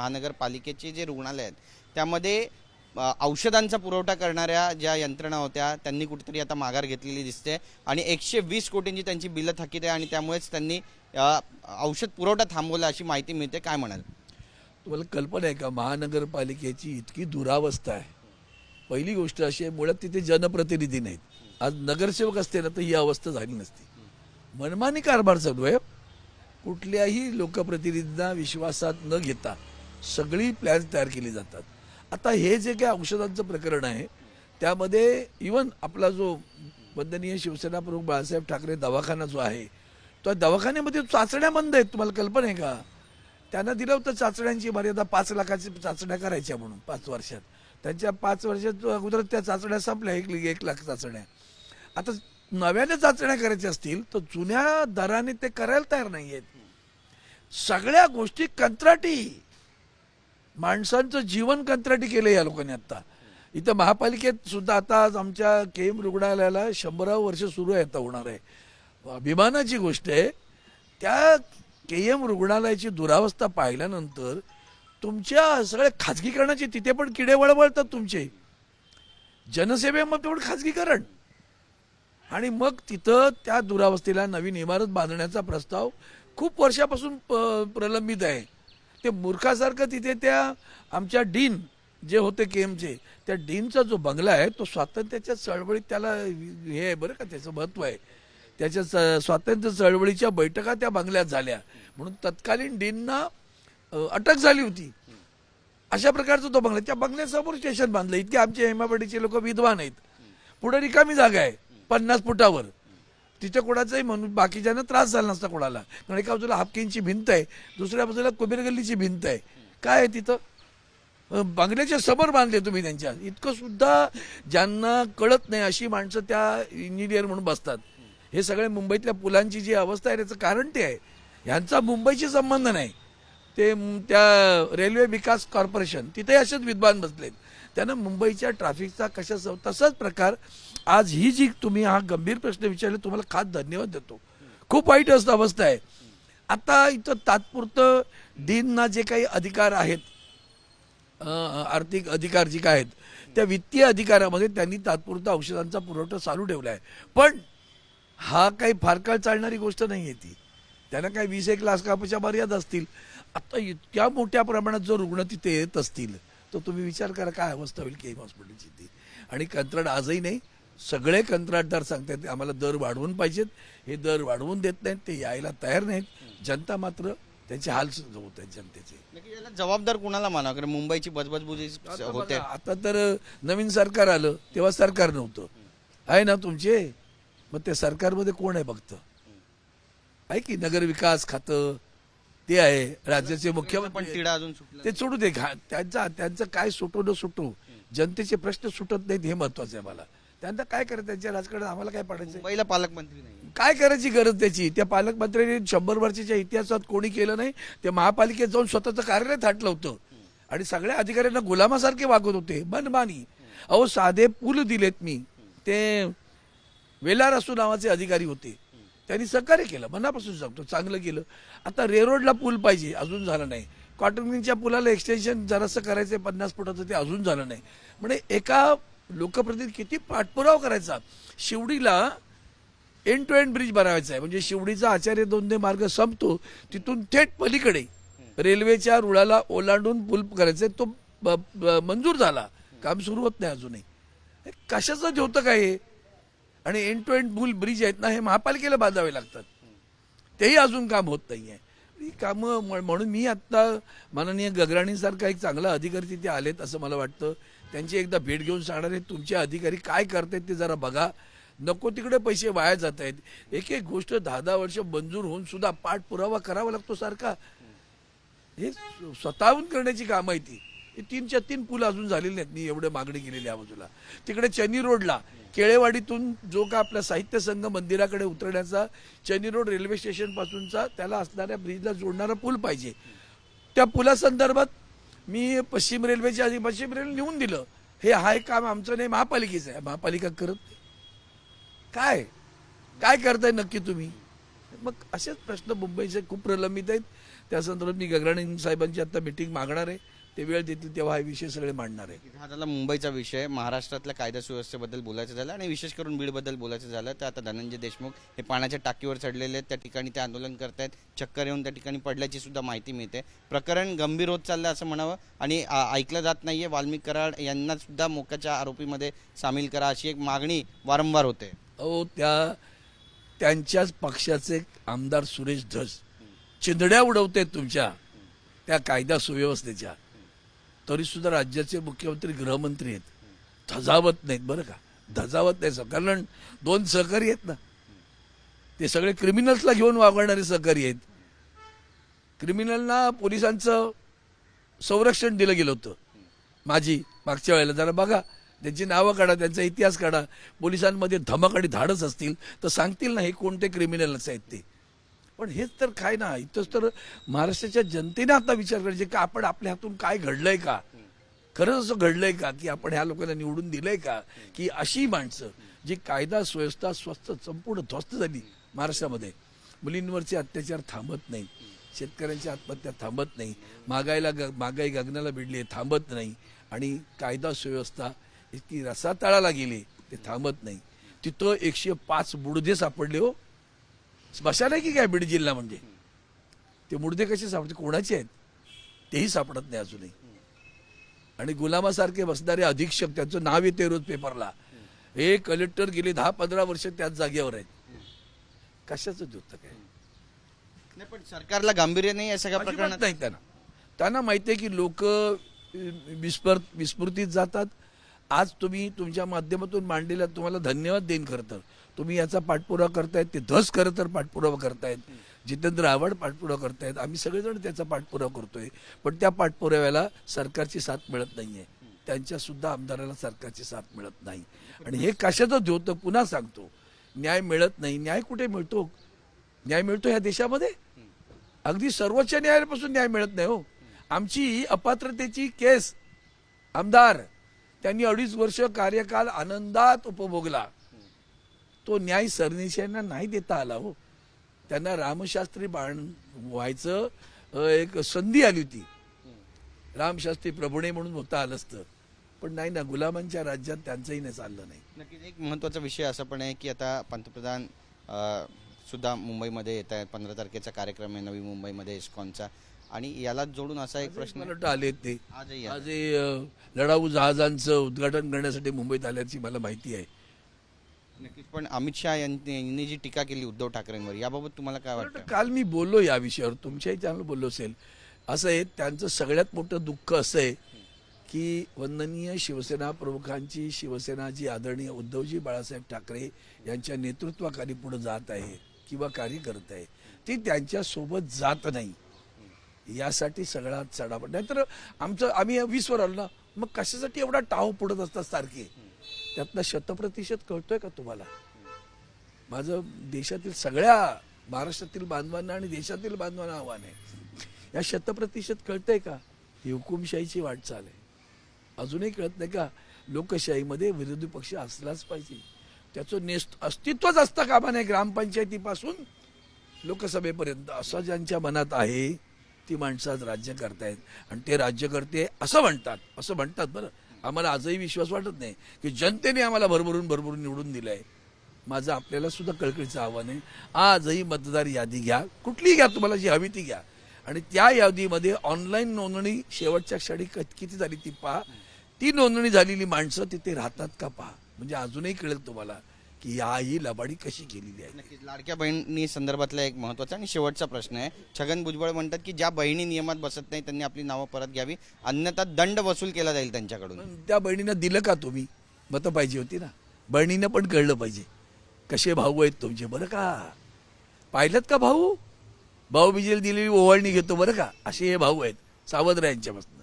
महानगरपालिकेचे जे रुग्णालय आहेत त्यामध्ये औषधांचा पुरवठा करणाऱ्या ज्या यंत्रणा होत्या त्यांनी कुठेतरी आता माघार घेतलेली दिसते आणि एकशे वीस कोटींची त्यांची बिलं थकीत आहे आणि त्यामुळेच त्यांनी औषध पुरवठा थांबवला अशी माहिती मिळते. काय म्हणाल? तुम्हाला कल्पना आहे का? महानगरपालिकेची इतकी दुरावस्था आहे. पहिली गोष्ट अशी आहे मुळात तिथे जनप्रतिनिधी नाहीत. आज नगरसेवक असते ना तर ही अवस्था झाली नसती. मनमानी कारभार चालू आहे. कुठल्याही लोकप्रतिनिधींना विश्वासात न घेता सगळी प्लॅन्स तयार केली जातात. आता हे जे काही औषधांचं प्रकरण आहे त्यामध्ये इवन आपला जो वंदनीय शिवसेना प्रमुख बाळासाहेब ठाकरे दवाखाना जो आहे तो दवाखान्यामध्ये चाचण्या बंद आहेत. तुम्हाला कल्पना आहे का? त्यांना दिलं होतं चाचण्यांची मर्यादा पाच लाखाची चाचण्या करायच्या म्हणून पाच वर्षात. त्यांच्या पाच वर्षात अगोदर त्या चाचण्या संपल्या एक एक लाख चाचण्या. आता नव्याने चाचण्या करायच्या असतील तर जुन्या दराने ते करायला तयार नाही आहेत सगळ्या गोष्टी कंत्राटी. माणसांचं जीवन कंत्राटी केलं या लोकांनी आता इथं महापालिकेत सुद्धा आता आज आमच्या के एम रुग्णालयाला शंभरावं वर्ष सुरू आहे आता होणार आहे. अभिमानाची गोष्ट आहे त्या के एम रुग्णालयाची दुरावस्था पाहिल्यानंतर तुमच्या सगळ्या खाजगीकरणाचे तिथे पण किडे वळवळतात तुमचे. जनसेवेमध्ये पण खाजगीकरण. आणि मग तिथं त्या दुरावस्थेला नवीन इमारत बांधण्याचा प्रस्ताव खूप वर्षापासून प- प्रलंबित आहे. ते मूर्खासारखं तिथे त्या आमच्या डीन जे होते के एमचे त्या डीनचा जो बंगला आहे तो स्वातंत्र्याच्या चळवळीत त्याला हे आहे बरं का त्याचं महत्त्व आहे. त्याच्या स- स्वातंत्र्य चळवळीच्या बैठका त्या बंगल्यात झाल्या. म्हणून तत्कालीन डीनना अटक झाली होती. अशा प्रकारचा तो बंगला त्या बंगल्यासमोर स्टेशन बांधलं. इतके आमचे हेमापडीचे लोक विद्वान आहेत. पुढे रिकामी जागा आहे पन्नास फुटावर. तिच्या कुणाचाही म्हणून बाकीच्यांना त्रास झाला नसता कोणाला कारण एका बाजूला हापकींची भिंत आहे दुसऱ्या बाजूला कुबेर गल्लीची भिंत आहे. काय आहे तिथं? बंगल्याच्या समोर बांधले तुम्ही त्यांच्या. इतकं सुद्धा ज्यांना कळत नाही अशी माणसं त्या इंजिनियर म्हणून बसतात. हे सगळे मुंबईतल्या पुलांची जी अवस्था आहे त्याचं कारण ते आहे. ह्यांचा मुंबईशी संबंध नाही. ते त्या रेल्वे विकास कॉर्पोरेशन तिथे असेच विद्वान बसलेत. त्यानं मुंबईच्या ट्रॅफिकचा कशा सव- तसाच प्रकार. आज ही जी तुम्ही हा गंभीर प्रश्न विचारले तुम्हाला खास धन्यवाद देतो. खूप वाईट असं अवस्था आहे. आता इथं तात्पुरतं डीनना जे काही अधिकार आहेत आर्थिक अधिकार जे काय आहेत त्या वित्तीय अधिकारामध्ये त्यांनी तात्पुरता औषधांचा पुरवठा चालू ठेवला आहे. पण हा काही फार काळ चालणारी गोष्ट नाही आहे ती. त्यांना काही वीस एक लाखाच्या मर्यादा असतील. आता इतक्या मोठ्या प्रमाणात जो रुग्ण तिथे येत असतील तर तुम्ही विचार करा काय अवस्था होईल के हॉस्पिटलची ती आणि कंत्राट आजही नाही सगळे कंत्राटदार सांगतात आम्हाला दर वाढवून पाहिजेत. हे दर वाढवून देत नाहीत ते यायला तयार नाहीत. जनता त्यांचे हाल सुद्धा होत आहेत जनतेचे जबाबदार कुणाला माना कारण मुंबईची बजबजबुजी होते. आता तर नवीन सरकार आलं तेव्हा सरकार नव्हतं. आहे ना तुमचे? मग त्या सरकारमध्ये कोण आहे बघतं? आहे की नगर विकास खातं? ते आहे राज्याचे मुख्यमंत्री अजून ते सोडू दे त्यांचा त्यांचं काय सुटो न सुटो जनतेचे प्रश्न सुटत नाहीत हे महत्वाचं आहे मला त्यांना काय करायचं? त्यांच्या राजकारणात आम्हाला काय पडायचं? मुंबईला पालकमंत्री नाही. काय करायची गरज त्याची? त्या पालकमंत्र्यांनी शंभर वर्षाच्या इतिहासात कोणी केलं नाही. ते महापालिकेत जाऊन स्वतःचं कार्यालय थाटलं होतं. आणि सगळ्या अधिकाऱ्यांना गुलामासारखे वागत होते. मनमानी अहो साधे पूल दिलेत मी. ते वेलार असू नावाचे अधिकारी होते. त्यांनी सहकार्य केलं मनापासून सांगतो चांगलं केलं. आता रेरोडला पूल पाहिजे अजून झालं नाही. कॉटनच्या पुलाला एक्सटेन्शन जरासं करायचं पन्नास फुटाचं ते अजून झालं नाही. म्हणजे एका लोकप्रतिनिधी किती पाठपुरावा करायचा? शिवडीला एंड टू एंड ब्रिज बनवायचा आहे. म्हणजे शिवडीचा आचार्य दोंदे मार्ग संपतो तिथून थेट पलीकडे रेल्वेच्या रुळाला ओलांडून पूल करायचा आहे. तो ब- ब- मंजूर झाला. काम सुरू होत नाही अजूनही. कशाचं होतं काय हे? आणि एंड टू एंड पूल ब्रिज आहेत ना हे महापालिकेला बांधावे लागतात. तेही अजून काम होत नाही आहे ही कामं म्हणून मी आत्ता माननीय गगराणीसारखा एक चांगला अधिकारी तिथे आलेत असं मला वाटतं. त्यांची एकदा भेट घेऊन सांगणार आहे तुमचे अधिकारी काय करतायत ते जरा बघा. नको तिकडे पैसे वाया जात आहेत. एक एक गोष्ट दहा दहा वर्ष मंजूर होऊन सुद्धा पाठपुरावा करावा लागतो सारखा. हे स्वतःहून करण्याची कामं आहे ती. हे तीनच्या तीन पूल अजून झालेले नाहीत. मी एवढे मागणी केलेली आहे बाजूला. तिकडे चनी रोडला केळेवाडीतून जो का आपला साहित्य संघ मंदिराकडे उतरण्याचा चनी रोड रेल्वे स्टेशन पासूनचा त्याला असणाऱ्या ब्रिजला जोडणारा पूल पाहिजे. त्या पुलासंदर्भात मी पश्चिम रेल्वेच्या आधी पश्चिम रेल्वे लिहून दिलं. हे हा एक काम आमचं नाही महापालिकेचं आहे. महापालिका करत काय? काय करताय नक्की तुम्ही? मग असेच प्रश्न मुंबईचे खूप प्रलंबित आहेत. त्या संदर्भात मी गगराणी साहेबांची आता मिटिंग मागणार आहे. ते वेळ देतील तेव्हा हा विषय सगळे मांडणार आहे. हा झाला मुंबईचा विषय महाराष्ट्रातल्या कायदा सुव्यवस्थेबद्दल बोलायचं झालं आणि विशेष करून बीडबद्दल बोलायचं झालं तर आता धनंजय देशमुख हे पाण्याच्या टाकीवर चढलेले आहेत. त्या ठिकाणी ते आंदोलन करतायत. चक्कर येऊन त्या ठिकाणी पडल्याची सुद्धा माहिती मिळते. प्रकरण गंभीर होत चाललं असं म्हणावं. आणि ऐकलं जात नाहीये. वाल्मिक कराड यांना सुद्धा मोक्याच्या आरोपीमध्ये सामील करा अशी एक मागणी वारंवार होते. अहो त्या त्यांच्याच पक्षाचे आमदार सुरेश धस. चिंधड्या उडवते तुमच्या त्या कायदा सुव्यवस्थेच्या. तरी सुद्धा राज्याचे मुख्यमंत्री गृहमंत्री आहेत. धजावत नाहीत बरं का? धजावत नाही सर. कारण दोन सहकारी आहेत ना. ते सगळे क्रिमिनल्सला घेऊन वागणारे सहकारी आहेत. क्रिमिनलना पोलिसांचं संरक्षण दिलं गेलं होतं. माझी मागच्या वेळेला जरा बघा. त्यांची नावं काढा त्यांचा इतिहास काढा. पोलिसांमध्ये धमक आणि धाडस असतील तर सांगतील ना हे कोणते क्रिमिनल्स आहेत ते. पण हेच तर काय ना इथंच तर महाराष्ट्राच्या जनतेने आता विचार करायचे की आपण आपल्या हातून काय घडलंय का? खरंच असं घडलंय का की आपण ह्या लोकांना निवडून दिलंय का? की अशी माणसं जी कायदा सुव्यवस्था स्वस्त संपूर्ण ध्वस्त झाली महाराष्ट्रामध्ये. मुलींवरचे अत्याचार थांबत नाही. शेतकऱ्यांची आत्महत्या थांबत नाही. महागाईला ग महागाई गगनाला भिडली थांबत नाही. आणि कायदा सुव्यवस्था इतकी रसातळाला गेली ते थांबत नाही. तिथं एकशे पाच बुडदे सापडले हो. स्मशान आहे की काय बीड जिल्हा म्हणजे? ते मुडदे कसे सापडते कोणाचे आहेत? तेही सापडत नाही अजूनही. आणि गुलामासारखे बसणारे अधीक्षक त्यांचं नाव येते रोज पेपरला. हे कलेक्टर गेले दहा पंधरा वर्ष त्याच जागेवर आहेत. कशाचं आहे? नाही पण सरकारला गांभीर्य नाही या सगळ्या प्रकरणात? नाही त्यांना. त्यांना माहिती आहे की लोक विस्पर विस्मृतीत जातात. आज तुम्ही तुमच्या माध्यमातून मांडलेला तुम्हाला धन्यवाद देईन खरं तर. तुम्ही याचा पाठपुरावा करतायत ते धस खरं तर पाठपुरावा करतायत. जितेंद्र आव्हाड पाठपुरावा करतायत. आम्ही सगळेजण त्याचा पाठपुरावा करतोय. पण त्या पाठपुराव्याला सरकारची साथ मिळत नाहीये. त्यांच्या सुद्धा आमदाराला सरकारची साथ मिळत नाही. आणि हे कशाचं होतं पुन्हा सांगतो. न्याय मिळत नाही. न्याय कुठे मिळतो? न्याय मिळतो ह्या देशामध्ये? अगदी सर्वोच्च न्यायालयापासून न्याय मिळत नाही हो. आमची अपात्रतेची केस आमदार त्यांनी अडीच वर्ष कार्यकाल आनंदात उपभोगला. तो न्याय सरनिशांना नाही देता आला हो. त्यांना रामशास्त्री बाण व्हायचं एक संधी आली होती. रामशास्त्री प्रभुणे म्हणून होता आलं असतं पण नाही ना गुलामांच्या राज्यात त्यांचंही नाही चाललं नाही. नक्कीच एक महत्त्वाचा विषय असा पण आहे की आता पंतप्रधान सुद्धा मुंबईमध्ये येत आहेत. पंधरा तारखेचा कार्यक्रम आहे नवी मुंबईमध्ये इस्कॉनचा. आणि याला जोडून असा एक प्रश्न मला वाटतं आले ते. आजही अ, लढाऊ जहाजांचं उद्घाटन करण्यासाठी मुंबईत आल्याची मला माहिती आहे. नक्कीच पण अमित शहा यांनी यांनी जी टीका केली उद्धव ठाकरेंवर याबाबत तुम्हाला काय वाटतं? काल मी बोललो या विषयावर तुमच्याही चॅनल बोललो असेल. असं आहे त्यांचं सगळ्यात मोठं दुःख असं आहे की वंदनीय शिवसेना प्रमुखांची शिवसेना जी आदरणीय उद्धवजी बाळासाहेब ठाकरे यांच्या नेतृत्वाखाली पुढे जात आहे किंवा कार्य करत आहे ती त्यांच्यासोबत जात नाही. यासाठी सगळा चढापट नाहीतर आमचं आम्ही वीसवर आलो ना मग कशासाठी एवढा टाव पुढत असतात सारखे? त्यातला शतप्रतिशत कळतोय का तुम्हाला? माझं देशातील सगळ्या महाराष्ट्रातील बांधवांना आणि देशातील बांधवांना आव्हान आहे. या शतप्रतिशत कळतंय का? ही हुकुमशाहीची वाटचाल आहे. अजूनही कळत नाही का? लोकशाहीमध्ये विरोधी पक्ष असलाच पाहिजे. त्याचं नेस्त अस्तित्वच असतं कामा नाही ग्रामपंचायतीपासून? लोकसभेपर्यंत. असं ज्यांच्या मनात आहे ती माणसं आज राज्य करतायत. आणि ते राज्यकर्ते असं म्हणतात असं म्हणतात बरं. आम्हाला आजही विश्वास वाटत नाही की जनतेने आम्हाला भरभरून भरभरून निवडून दिलंय. माझं आपल्याला सुद्धा कळकळीचं आव्हान आहे. आजही मतदार यादी घ्या. कुठलीही घ्या तुम्हाला जी हवी ती घ्या. आणि त्या यादीमध्ये ऑनलाईन नोंदणी शेवटच्या क्षणी किती झाली ती पहा. ती नोंदणी झालेली माणसं तिथे राहतात का पहा. म्हणजे अजूनही कळेल तुम्हाला. की या ही लबाडी कशी केलेली आहे? नक्कीच. लाडक्या बहिणी संदर्भातला एक महत्त्वाचा आणि शेवटचा प्रश्न आहे. छगन भुजबळ म्हणतात की ज्या बहिणी नियमात बसत नाही त्यांनी आपली नावं परत घ्यावी. अन्यथा दंड वसूल केला जाईल त्यांच्याकडून. त्या बहिणीनं दिलं का तुम्ही? मतं पाहिजे होती ना. बहिणीनं पण कळलं पाहिजे. कसे भाऊ आहेत तुमचे? बरं का? पाहिलं का भाऊ? भाऊ बिजेल दिलेली ओवाळणी घेतो बरं का? असे हे भाऊ आहेत. सावध यांच्यापासून